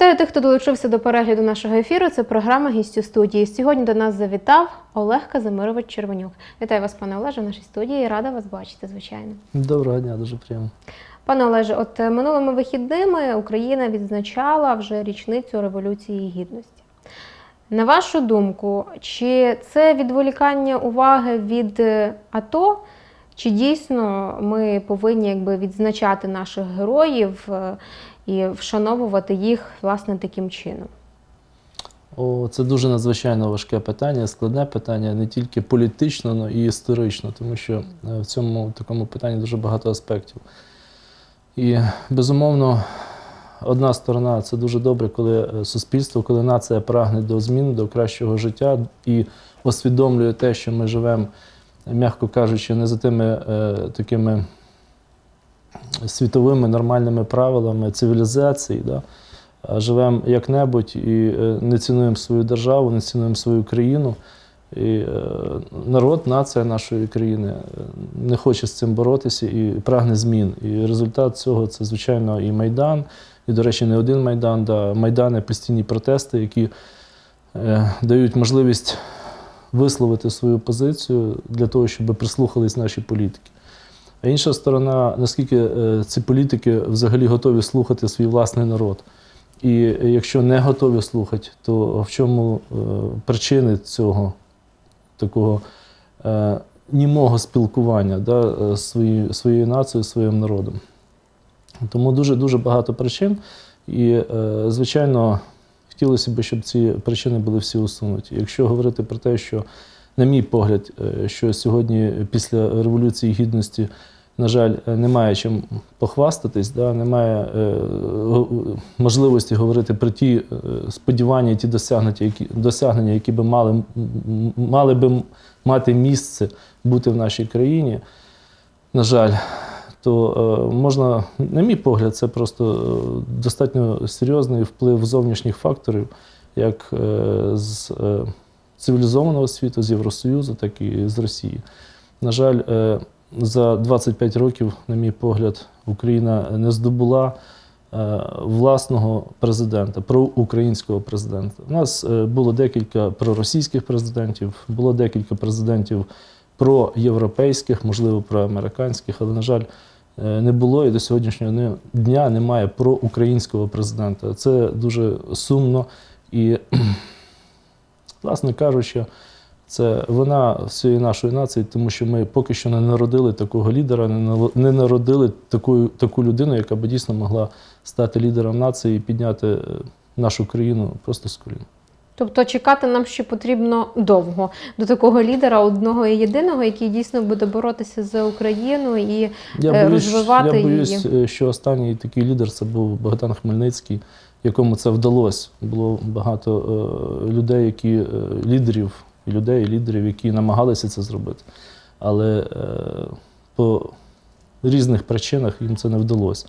Вітаю тих, хто долучився до перегляду нашого ефіру. Це програма «Гість у студії. Сьогодні до нас завітав Олег Казимирович Червонюк. Вітаю вас, пане Олеже, в нашій студії. Рада вас бачити, звичайно. Доброго дня, дуже приємно. Пане Олеже, от е, минулими вихідними Україна відзначала вже річницю Революції Гідності. На вашу думку, чи це відволікання уваги від е, АТО, чи дійсно ми повинні якби відзначати наших героїв е, і вшановувати їх власне таким чином? О, це дуже надзвичайно важке питання, складне питання не тільки політично, але і історично, тому що е, в цьому такому питанні дуже багато аспектів. І безумовно, одна сторона це дуже добре, коли е, суспільство, коли нація прагне до змін, до кращого життя і усвідомлює те, що ми живемо, м'яко кажучи, не за тими е, такими світовими нормальними правилами цивілізації. Да? живемо як-небудь і е, не цінуємо свою державу, не цінуємо свою країну. І е, народ, нація нашої країни е, не хоче з цим боротися і прагне змін. І результат цього це, звичайно, і Майдан, і, до речі, не один Майдан, да, Майдани, постійні протести, які е, дають можливість висловити свою позицію для того, щоб прислухались наші політики. А інша сторона, наскільки е, ці політики взагалі готові слухати свій власний народ. І якщо не готові слухати, то в чому е, причини цього такого е, німого спілкування да, з своєю, нацією, своїм народом? Тому дуже дуже багато причин. І, звичайно, хотілося б, щоб ці причини були всі усунуті. Якщо говорити про те, що, на мій погляд, е, що сьогодні після Революції Гідності на жаль, е, немає чим похвастатись, да, немає е, можливості говорити про ті сподівання, ті досягнення, які, досягнення, які би мали, мали би мати місце бути в нашій країні. На жаль, то можна, на мій погляд, це просто достатньо серйозний вплив зовнішніх факторів, як з цивілізованого світу, з Євросоюзу, так і з Росії. На жаль, е, за 25 років, на мій погляд, Україна не здобула е, власного президента, проукраїнського президента. У нас е, було декілька проросійських президентів, було декілька президентів проєвропейських, можливо, проамериканських, але, на жаль, не було і до сьогоднішнього дня немає проукраїнського президента. Це дуже сумно і, власне кажучи, це вина всієї нашої нації, тому що ми поки що не народили такого лідера, не народили таку, таку людину, яка б дійсно могла стати лідером нації і підняти е, нашу країну просто з колін. Тобто чекати нам ще потрібно довго до такого лідера, одного і єдиного, який дійсно буде боротися за Україну і Е, розвивати я боюсь, її. е, що останній такий лідер це був Богдан Хмельницький, якому це вдалося. Було багато е, людей, які е, лідерів, людей, лідерів, які намагалися це зробити. Але е, по різних причинах їм це не вдалося.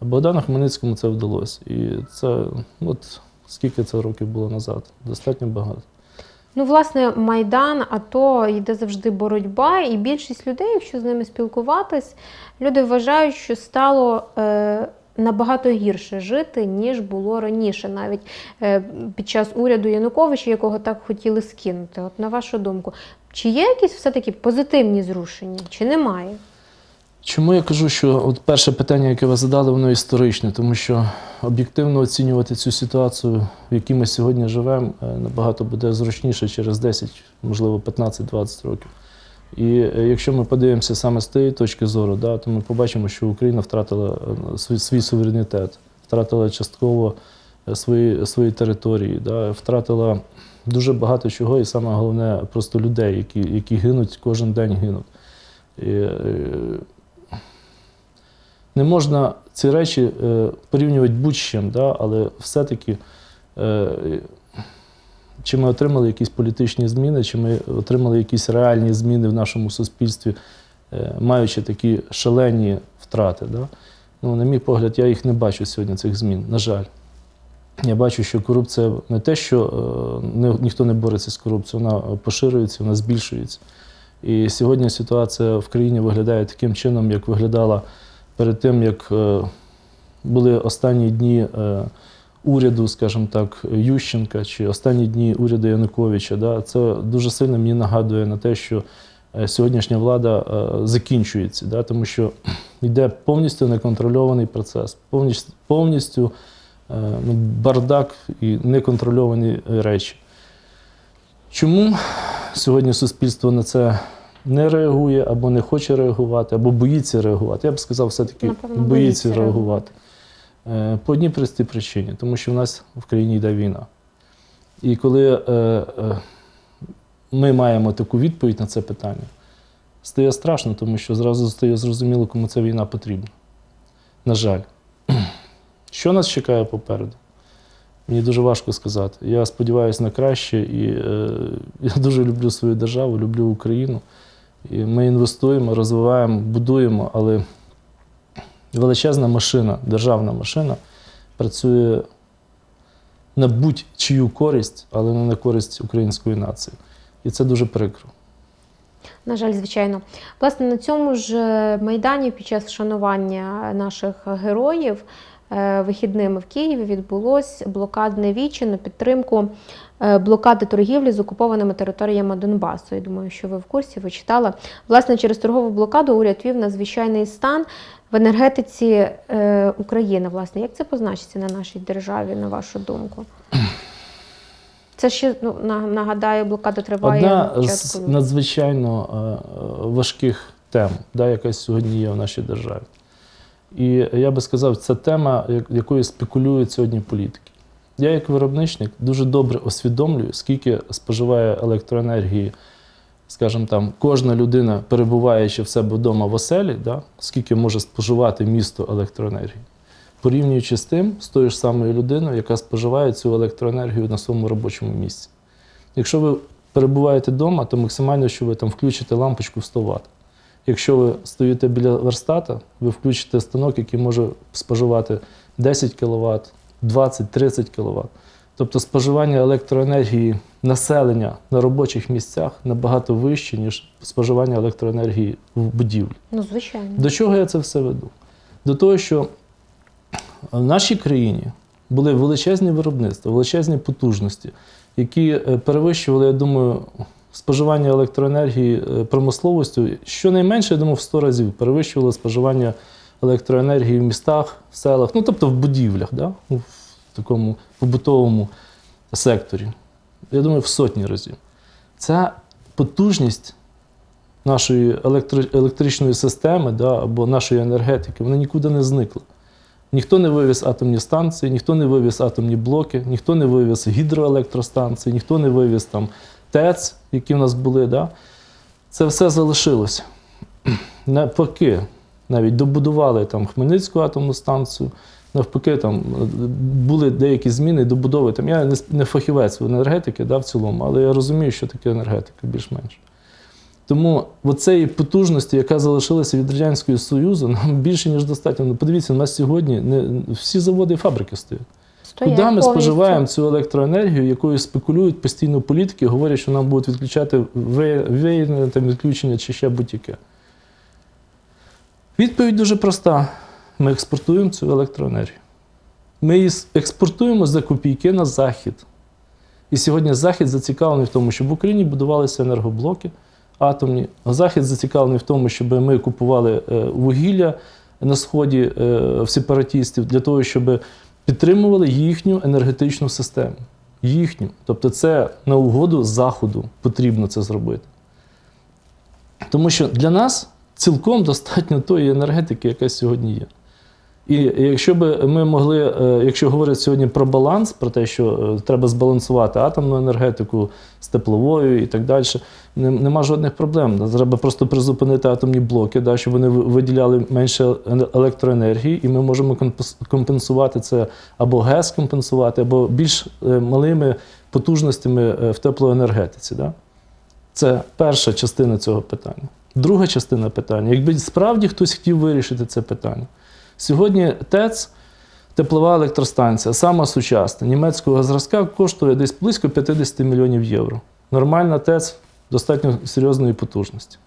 А Богдану Хмельницькому це вдалося. І це, от скільки це років було назад? Достатньо багато. Ну, власне, Майдан, АТО йде завжди боротьба, і більшість людей, якщо з ними спілкуватись, люди вважають, що стало набагато гірше жити, ніж було раніше, навіть е, під час уряду Януковича, якого так хотіли скинути. От на вашу думку, чи є якісь все-таки позитивні зрушення, чи немає? Чому я кажу, що от перше питання, яке ви задали, воно історичне, тому що об'єктивно оцінювати цю ситуацію, в якій ми сьогодні живемо, е, набагато буде зручніше через 10, можливо, 15-20 років. І е, якщо ми подивимося саме з тієї точки зору, да, то ми побачимо, що Україна втратила е, свій, суверенітет, втратила частково е, свої, свої території, да, втратила дуже багато чого, і саме головне просто людей, які, які гинуть, кожен день гинуть. І, не можна ці речі порівнювати будь-чим, да, але все-таки чи ми отримали якісь політичні зміни, чи ми отримали якісь реальні зміни в нашому суспільстві, е, маючи такі шалені втрати. Да? Ну, на мій погляд, я їх не бачу сьогодні, цих змін, на жаль. Я бачу, що корупція не те, що е, не, ніхто не бореться з корупцією, вона поширюється, вона збільшується. І сьогодні ситуація в країні виглядає таким чином, як виглядала перед тим, як е, були останні дні уряду, скажімо так, Ющенка чи останні дні уряду Януковича, да, це дуже сильно мені нагадує на те, що е, сьогоднішня влада е, закінчується, да, тому що йде повністю неконтрольований процес, повністю, повністю е, ну, бардак і неконтрольовані речі. Чому сьогодні суспільство на це не реагує або не хоче реагувати, або боїться реагувати? Я б сказав, все-таки боїться реагувати. Е, По одній простій причині, тому що в нас в країні йде війна. І коли е, е, ми маємо таку відповідь на це питання, стає страшно, тому що зразу стає зрозуміло, кому ця війна потрібна. На жаль. Що нас чекає попереду? Мені дуже важко сказати. Я сподіваюся на краще, і е, я дуже люблю свою державу, люблю Україну. І ми інвестуємо, розвиваємо, будуємо, але величезна машина, державна машина працює на будь-чию користь, але не на користь української нації. І це дуже прикро. На жаль, звичайно. Власне, на цьому ж е, майдані під час шанування наших героїв е, вихідними в Києві відбулось блокадне віче на підтримку блокади торгівлі з окупованими територіями Донбасу. Я думаю, що ви в курсі, ви читали. Власне, через торгову блокаду уряд вів надзвичайний стан в енергетиці е, України. Власне, як це позначиться на нашій державі, на вашу думку? Це ще ну, нагадаю, блокада триває Одна з надзвичайно е, е, важких тем, да, яка сьогодні є в нашій державі. І я би сказав, це тема, як- якою спекулюють сьогодні політики. Я, як виробничник, дуже добре усвідомлюю, скільки споживає електроенергії, скажімо там, кожна людина, перебуваючи в себе вдома в оселі, да, скільки може споживати місто електроенергії, порівнюючи з тим, з тою ж самою людиною, яка споживає цю електроенергію на своєму робочому місці. Якщо ви перебуваєте вдома, то максимально, що ви там включите лампочку в 100 Вт. Якщо ви стоїте біля верстата, ви включите станок, який може споживати 10 кВт, 20-30 кВт. Тобто споживання електроенергії населення на робочих місцях набагато вище, ніж споживання електроенергії в будівлі. Ну, звичайно. До чого я це все веду? До того, що в нашій країні були величезні виробництва, величезні потужності, які е, перевищували, я думаю, споживання електроенергії е, промисловістю. Щонайменше, я думаю, в 100 разів перевищували споживання електроенергії в містах, в селах, ну тобто в будівлях, да? ну, в такому побутовому секторі. Я думаю, в сотні разів. Ця потужність нашої електричної системи да, або нашої енергетики, вона нікуди не зникла. Ніхто не вивіз атомні станції, ніхто не вивіз атомні блоки, ніхто не вивіз гідроелектростанції, ніхто не вивіз там ТЕЦ, які в нас були. Да? Це все залишилося. Навпаки, навіть добудували там Хмельницьку атомну станцію, навпаки, там е, були деякі зміни добудови. Там я не, фахівець в енергетики да, в цілому, але я розумію, що таке енергетика більш-менш. Тому оцеї потужності, яка залишилася від Радянського Союзу, нам більше, ніж достатньо. Ну, подивіться, у нас сьогодні не, всі заводи і фабрики стоять. Стоять Куди ми повністю. споживаємо цю електроенергію, якою спекулюють постійно політики, говорять, що нам будуть відключати виявлення там відключення чи ще будь-яке. Відповідь дуже проста: ми експортуємо цю електроенергію. Ми її експортуємо за копійки на захід. І сьогодні Захід зацікавлений в тому, щоб в Україні будувалися енергоблоки атомні. Захід зацікавлений в тому, щоб ми купували е, вугілля на сході е, в сепаратістів для того, щоб підтримували їхню енергетичну систему. Їхню. Тобто, це на угоду Заходу потрібно це зробити. Тому що для нас цілком достатньо тої енергетики, яка сьогодні є. І якщо би ми могли, е, якщо говорять сьогодні про баланс, про те, що е, треба збалансувати атомну енергетику з тепловою і так далі, нема жодних проблем. Треба просто призупинити атомні блоки, да, щоб вони виділяли менше електроенергії, і ми можемо компенсувати це або ГЕС компенсувати, або більш е, малими потужностями в теплоенергетиці. Да? Це перша частина цього питання. Друга частина питання. Якби справді хтось хотів вирішити це питання. Сьогодні ТЕЦ, теплова електростанція, сама сучасна, німецького зразка коштує десь близько 50 мільйонів євро. Нормальна ТЕЦ достатньо серйозної потужності,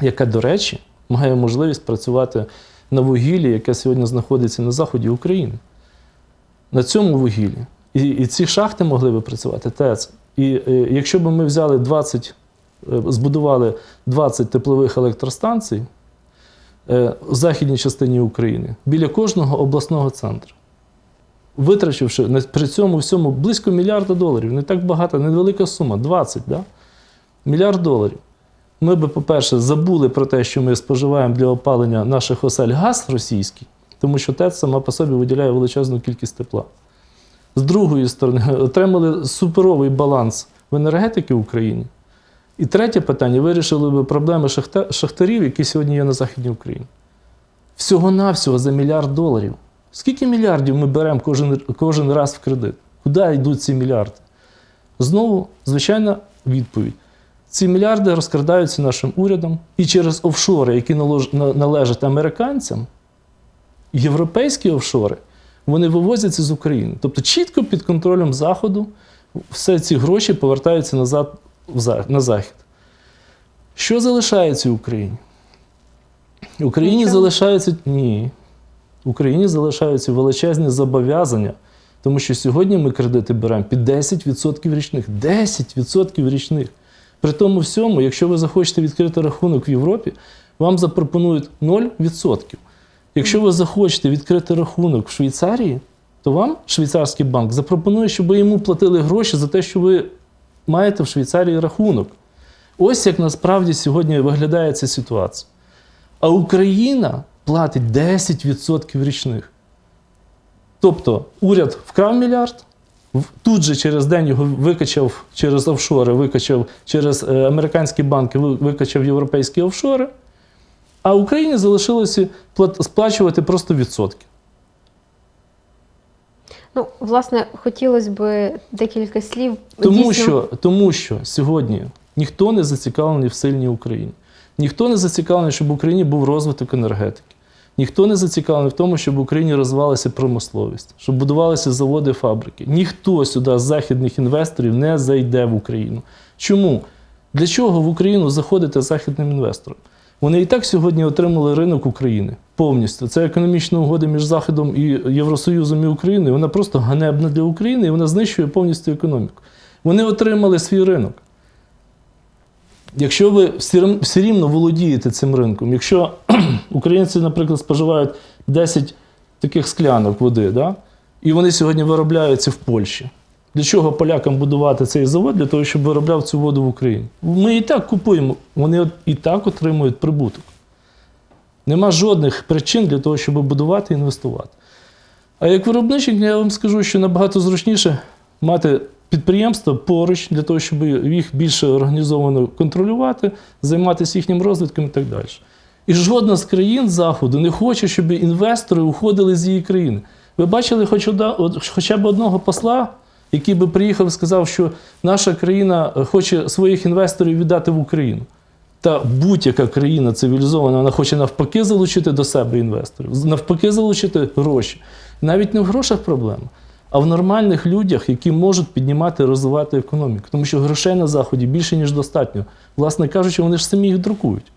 яка, до речі, має можливість працювати на вугіллі, яке сьогодні знаходиться на заході України. на цьому вугіллі. І, і ці шахти могли би працювати ТЕЦ. І е, якщо б ми взяли 20, е, збудували 20 теплових електростанцій в західній частині України біля кожного обласного центру, витрачивши при цьому всьому близько мільярда доларів, не так багато, невелика сума, 20, да? мільярд доларів. Ми би, по-перше, забули про те, що ми споживаємо для опалення наших осель газ російський, тому що ТЕЦ сама по собі виділяє величезну кількість тепла. З другої сторони, отримали суперовий баланс в енергетики в Україні. І третє питання вирішили би проблеми шахтарів, які сьогодні є на Західній Україні. Всього-навсього за мільярд доларів. Скільки мільярдів ми беремо кожен, кожен раз в кредит? Куди йдуть ці мільярди? Знову, звичайна відповідь. Ці мільярди розкрадаються нашим урядом і через офшори, які належать американцям, європейські офшори, вони вивозяться з України. Тобто чітко під контролем Заходу все ці гроші повертаються назад на Захід. Що залишається в Україні? Україні Нічого. залишаються ні. Україні залишаються величезні зобов'язання, тому що сьогодні ми кредити беремо під 10% річних. 10% річних. При тому всьому, якщо ви захочете відкрити рахунок в Європі, вам запропонують 0%. Якщо ви захочете відкрити рахунок в Швейцарії, то вам швейцарський банк запропонує, щоб ви йому платили гроші за те, що ви маєте в Швейцарії рахунок. Ось як насправді сьогодні виглядає ця ситуація. А Україна платить 10% річних. Тобто уряд вкрав мільярд, тут же через день його викачав через офшори, викачав через е, американські банки, викачав європейські офшори, а Україні залишилося сплачувати просто відсотки. Ну, власне, хотілося б декілька слів. Тому дійсно- що, тому що сьогодні ніхто не зацікавлений в сильній Україні. Ніхто не зацікавлений, щоб в Україні був розвиток енергетики. Ніхто не зацікавлений в тому, щоб в Україні розвивалася промисловість, щоб будувалися заводи, фабрики. Ніхто сюди з західних інвесторів не зайде в Україну. Чому? Для чого в Україну заходити західним інвесторам? Вони і так сьогодні отримали ринок України повністю. Це економічна угода між Заходом і Євросоюзом і Україною. Вона просто ганебна для України і вона знищує повністю економіку. Вони отримали свій ринок. Якщо ви все рівно володієте цим ринком, якщо українці, наприклад, споживають 10 таких склянок води, да? і вони сьогодні виробляються в Польщі. Для чого полякам будувати цей завод? Для того, щоб виробляв цю воду в Україні. Ми і так купуємо, вони і так отримують прибуток. Нема жодних причин для того, щоб будувати і інвестувати. А як виробничник, я вам скажу, що набагато зручніше мати підприємства поруч для того, щоб їх більше організовано контролювати, займатися їхнім розвитком і так далі. І жодна з країн Заходу не хоче, щоб інвестори уходили з її країни. Ви бачили хоч от хоча б одного посла, який би приїхав і сказав, що наша країна е, хоче своїх інвесторів віддати в Україну. Та будь-яка країна цивілізована, вона хоче навпаки залучити до себе інвесторів, навпаки залучити гроші. Навіть не в грошах проблема, а в нормальних людях, які можуть піднімати розвивати економіку. Тому що грошей на Заході більше, ніж достатньо. Власне кажучи, вони ж самі їх друкують.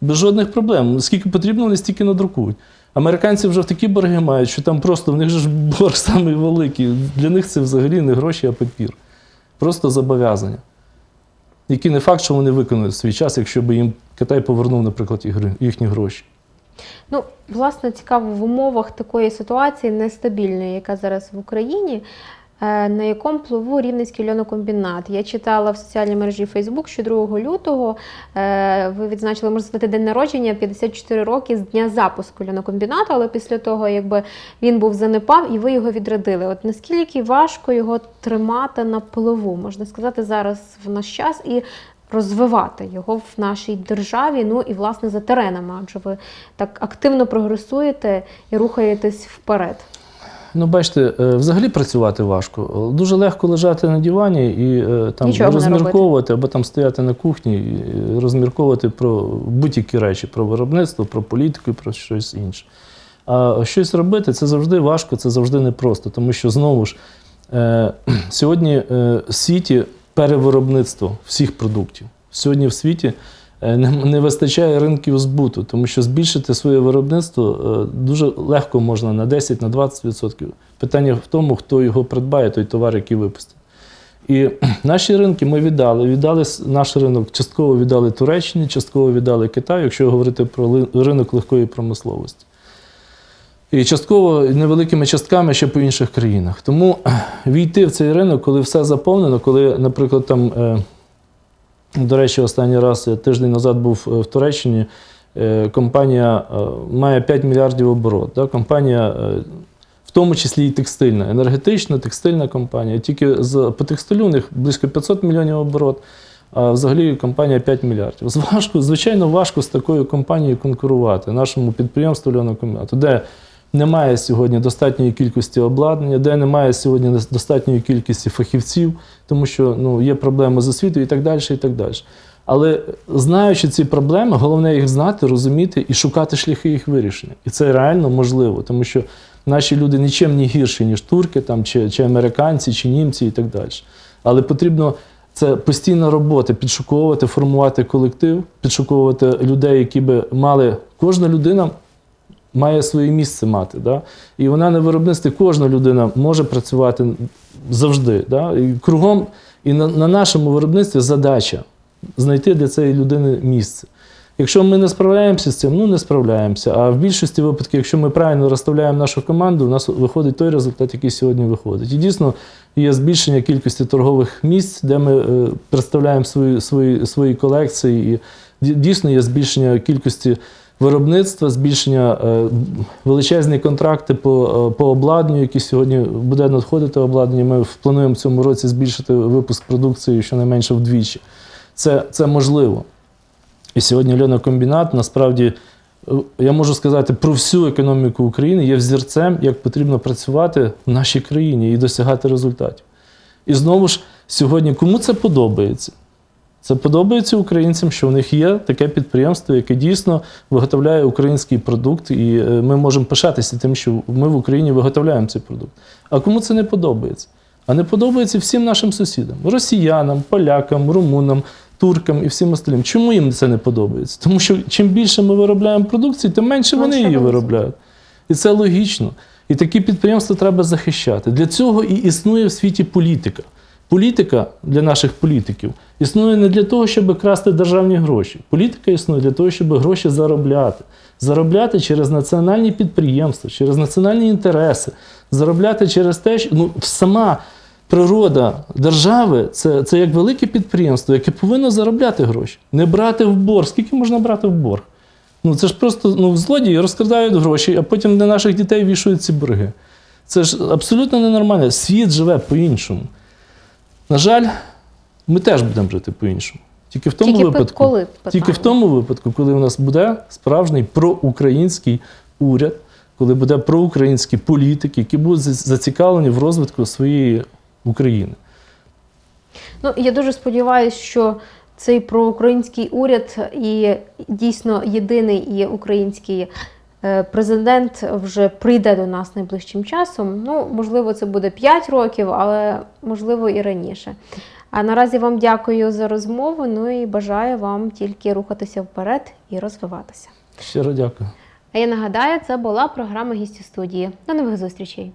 Без жодних проблем. Скільки потрібно, вони стільки надрукують. Американці вже в такі борги мають, що там просто в них ж борг самий великий. Для них це взагалі не гроші, а папір. Просто зобов'язання. Які не факт, що вони виконують свій час, якщо б їм Китай повернув, наприклад, їхні гроші. Ну, власне, цікаво, в умовах такої ситуації нестабільної, яка зараз в Україні, на якому плаву Рівненський льонокомбінат. Я читала в соціальній мережі Facebook, що 2 лютого е, ви відзначили, можна сказати, день народження 54 роки з дня запуску льонокомбінату, але після того, якби він був занепав і ви його відродили. От наскільки важко його тримати на плаву, можна сказати, зараз в наш час і розвивати його в нашій державі, ну і власне за теренами, адже ви так активно прогресуєте і рухаєтесь вперед. Ну, бачите, е, взагалі працювати важко. Дуже легко лежати на дивані і е, там Нічого розмірковувати або там стояти на кухні і розмірковувати про будь-які речі, про виробництво, про політику і про щось інше. А щось робити це завжди важко, це завжди непросто, тому що знову ж е, сьогодні в світі перевиробництво всіх продуктів. Сьогодні в світі не, не вистачає ринків збуту, тому що збільшити своє виробництво е, дуже легко можна на 10-20%. Питання в тому, хто його придбає, той товар, який випустить. І наші ринки ми віддали. Віддали наш ринок, частково віддали Туреччині, частково віддали Китаю, якщо говорити про ринок легкої промисловості. І частково невеликими частками ще по інших країнах. Тому війти в цей ринок, коли все заповнено, коли, наприклад, там, е, до речі, останній раз я тиждень назад був е, в Туреччині, е, компанія е, має 5 мільярдів оборот. Компанія, е, в тому числі і текстильна, енергетична, текстильна компанія. Тільки по текстилю у них близько 500 мільйонів оборот, а взагалі компанія 5 мільярдів. З Важко, звичайно, важко з такою компанією конкурувати, нашому підприємству льонокомбінату, де немає сьогодні достатньої кількості обладнання, де немає сьогодні достатньої кількості фахівців, тому що ну, є проблеми з освітою і так далі. І так далі. Але знаючи ці проблеми, головне їх знати, розуміти і шукати шляхи їх вирішення. І це реально можливо, тому що наші люди нічим не гірші, ніж турки, там, чи, чи американці, чи німці і так далі. Але потрібно це постійна робота, підшуковувати, формувати колектив, підшуковувати людей, які би мали кожна людина має своє місце мати. Да? І вона на виробництві кожна людина може працювати завжди. Да? І кругом, і на, на нашому виробництві задача знайти для цієї людини місце. Якщо ми не справляємося з цим, ну не справляємося. А в більшості випадків, якщо ми правильно розставляємо нашу команду, у нас виходить той результат, який сьогодні виходить. І дійсно є збільшення кількості торгових місць, де ми е, представляємо свої, свої, свої колекції. І дійсно є збільшення кількості виробництва, збільшення е, величезні контракти по, е, по обладнанню, які сьогодні буде надходити обладнання. Ми плануємо в цьому році збільшити випуск продукції щонайменше вдвічі. Це, це можливо. І сьогодні льонокомбінат насправді, е, я можу сказати, про всю економіку України є взірцем, як потрібно працювати в нашій країні і досягати результатів. І знову ж, сьогодні, кому це подобається? Це подобається українцям, що в них є таке підприємство, яке дійсно виготовляє український продукт, і е, ми можемо пишатися тим, що ми в Україні виготовляємо цей продукт. А кому це не подобається? А не подобається всім нашим сусідам: росіянам, полякам, румунам, туркам і всім остальним. Чому їм це не подобається? Тому що чим більше ми виробляємо продукції, тим менше вони її виробляють. І це логічно. І такі підприємства треба захищати. Для цього і існує в світі політика. Політика для наших політиків існує не для того, щоб красти державні гроші. Політика існує для того, щоб гроші заробляти. Заробляти через національні підприємства, через національні інтереси, заробляти через те, що ну, сама природа держави це, це як велике підприємство, яке повинно заробляти гроші, не брати в борг. Скільки можна брати в борг? Ну це ж просто ну, злодії розкрадають гроші, а потім для наших дітей вішують ці борги. Це ж абсолютно ненормально. Світ живе по-іншому. На жаль, ми теж будемо жити по-іншому. Тільки в тому Тільки випадку, коли тільки в тому випадку, коли у нас буде справжній проукраїнський уряд, коли буде проукраїнські політики, які будуть зацікавлені в розвитку своєї України. Ну, я дуже сподіваюся, що цей проукраїнський уряд і дійсно єдиний і український президент вже прийде до нас найближчим часом. Ну, можливо, це буде 5 років, але можливо і раніше. А наразі вам дякую за розмову. Ну і бажаю вам тільки рухатися вперед і розвиватися. Щиро дякую. А я нагадаю, це була програма гісті студії. До нових зустрічей.